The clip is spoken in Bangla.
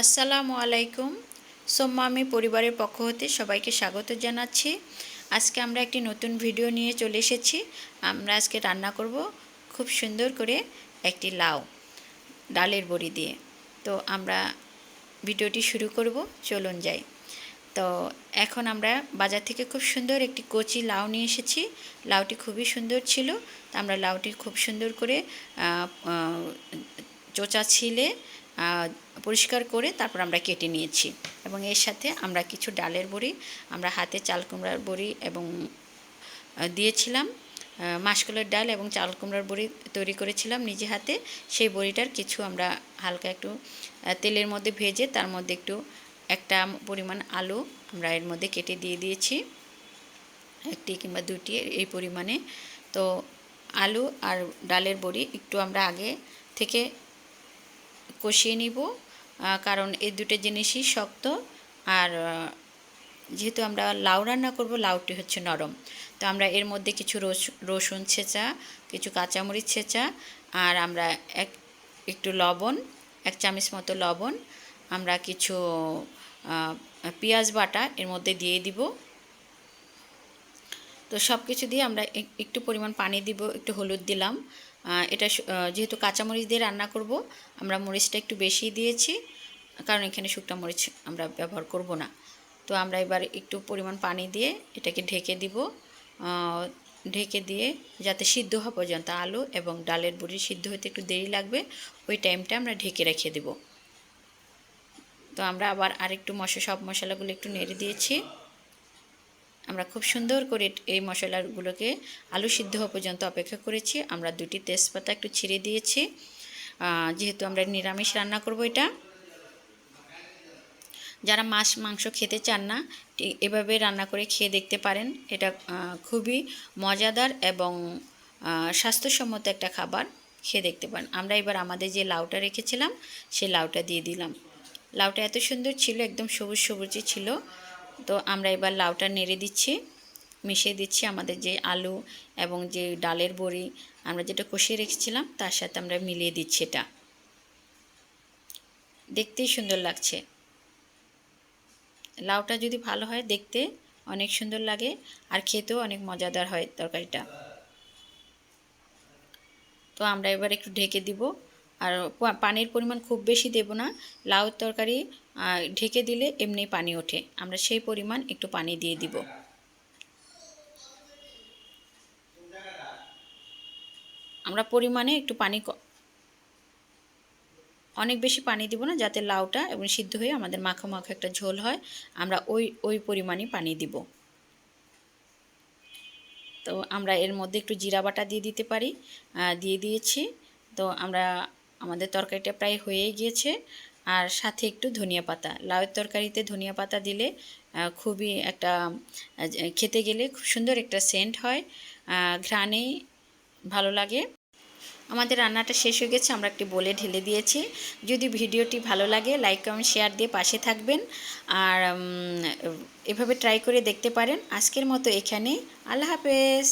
আসসালামু আলাইকুম। সোম্মা আমি পরিবারের পক্ষ হতে সবাইকে স্বাগত জানাচ্ছি। আজকে আমরা একটি নতুন ভিডিও নিয়ে চলে এসেছি। আমরা আজকে রান্না করব খুব সুন্দর করে একটি লাউ, ডালের বড়ি দিয়ে। তো আমরা ভিডিওটি শুরু করব, চলুন যাই। তো এখন আমরা বাজার থেকে খুব সুন্দর একটি কচি লাউ নিয়ে এসেছি। লাউটি খুবই সুন্দর ছিল। আমরা লাউটি খুব সুন্দর করে চোচা ছিলে পরিষ্কার করে তারপর আমরা কেটে নিয়েছি। এবং এর সাথে আমরা কিছু ডালের বড়ি, আমরা হাতে চাল কুমড়ার বড়ি এবং দিয়েছিলাম। মাসকলার ডাল এবং চাল কুমড়ার বড়ি তৈরি করেছিলাম নিজে হাতে। সেই বড়িটার কিছু আমরা হালকা একটু তেলের মধ্যে ভেজে তার মধ্যে একটু, একটা পরিমাণ আলু আমরা এর মধ্যে কেটে দিয়ে দিয়েছি। একটি কিংবা দুটি এই পরিমাণে। তো আলু আর ডালের বড়ি একটু আমরা আগে থেকে কষিয়ে নিব। কারণ এই দুটো জিনিসই শক্ত। আর যেহেতু আমরা লাউ রান্না করব, লাউটি হচ্ছে নরম। তো আমরা এর মধ্যে কিছু রস- রসুন ছেঁচা, কিছু কাঁচামরিচ ছেঁচা, আর আমরা এক, একটু লবণ, এক চামচ মতো লবণ, আমরা কিছু পেঁয়াজ বাটা এর মধ্যে দিয়ে দিব। তো সব কিছু দিয়ে আমরা এক- একটু পরিমাণ পানি দিব, একটু হলুদ দিলাম। এটা যেহেতু কাঁচামরিচ দিয়ে রান্না করব, আমরা মরিচটা একটু বেশি দিয়েছি, কারণ এখানে শুকনো মরিচ আমরা ব্যবহার করব না। তো আমরা এবার একটু পরিমাণ পানি দিয়ে এটাকে ঢেকে দিব ঢেকে দিয়ে যাতে সিদ্ধ হওয়া পর্যন্ত আলু এবং ডালের বুড়ি সিদ্ধ হতে একটু দেরি লাগবে, ওই টাইমটা আমরা ঢেকে রেখে দেব। তো আমরা আবার আরেকটু মশলা সব মশলাগুলো একটু নেড়ে দিয়েছি। আমরা খুব সুন্দর করে এই মশলাগুলোকে আলু সিদ্ধ হওয়া পর্যন্ত অপেক্ষা করেছি। আমরা দুটি তেজপাতা একটু ছিঁড়ে দিয়েছি। যেহেতু আমরা নিরামিষ রান্না করব এটা। যারা মাছ, মাংস খেতে চান না এভাবে রান্না করে খেয়ে দেখতে পারেন। এটা খুবই মজাদার এবং স্বাস্থ্যসম্মত একটা খাবার। খেয়ে দেখতে পারেন। আমরা এবার আমাদের যে লাউটা রেখেছিলাম, সেই লাউটা দিয়ে দিলাম। লাউটা এত সুন্দর ছিল, একদম সবুজ সবুজই ছিল। তো আমরা এবার লাউটা নেড়ে দিচ্ছি, মিশিয়ে দিচ্ছি আমাদের যে আলু এবং যে ডালের বড়ি, আমরা যেটা কষিয়ে রেখেছিলাম তার সাথে আমরা মিলিয়ে দিচ্ছি এটা। দেখতেই সুন্দর লাগছে। লাউটা যদি ভালো হয় দেখতে অনেক সুন্দর লাগে আর খেতেও অনেক মজাদার হয় তরকারিটা। তো আমরা এবার একটু ঢেকে দিব। আর পানির পরিমাণ খুব বেশি দেব না। লাউ তরকারি ঢেকে দিলে এমনি পানি ওঠে। আমরা সেই পরিমাণ একটু পানি দিয়ে দিব। আমরা পরিমাণে একটু পানি অনেক বেশি পানি দিব না যাতে লাউটা এবং সিদ্ধ হয়ে আমাদের মাখা মাখা একটা ঝোল হয়। আমরা ওই ওই পরিমাণই পানি দিব। তো আমরা এর মধ্যে একটু জিরা বাটা দিয়ে দিতে পারি। দিয়ে দিয়েছি। তো আমরা আমাদের তরকারিটা প্রায় হয়েই গিয়েছে। আর সাথে একটু ধনিয়া পাতা। লাউয়ের তরকারিতে ধনিয়া পাতা দিলে খুবই একটা খেতে গেলে খুব সুন্দর একটা সেন্ট হয়। ঘ্রাণে ভালো লাগে। আমাদের রান্নাটা শেষ হয়ে গেছে, আমরা একটি বলে ঢেলে দিয়েছি। যদি ভিডিওটি ভালো লাগে, লাইক, কমেন্ট, শেয়ার দিয়ে পাশে থাকবেন। আর এভাবে ট্রাই করে দেখতে পারেন। আজকের মতো এখানেই। আল্লাহ হাফেজ।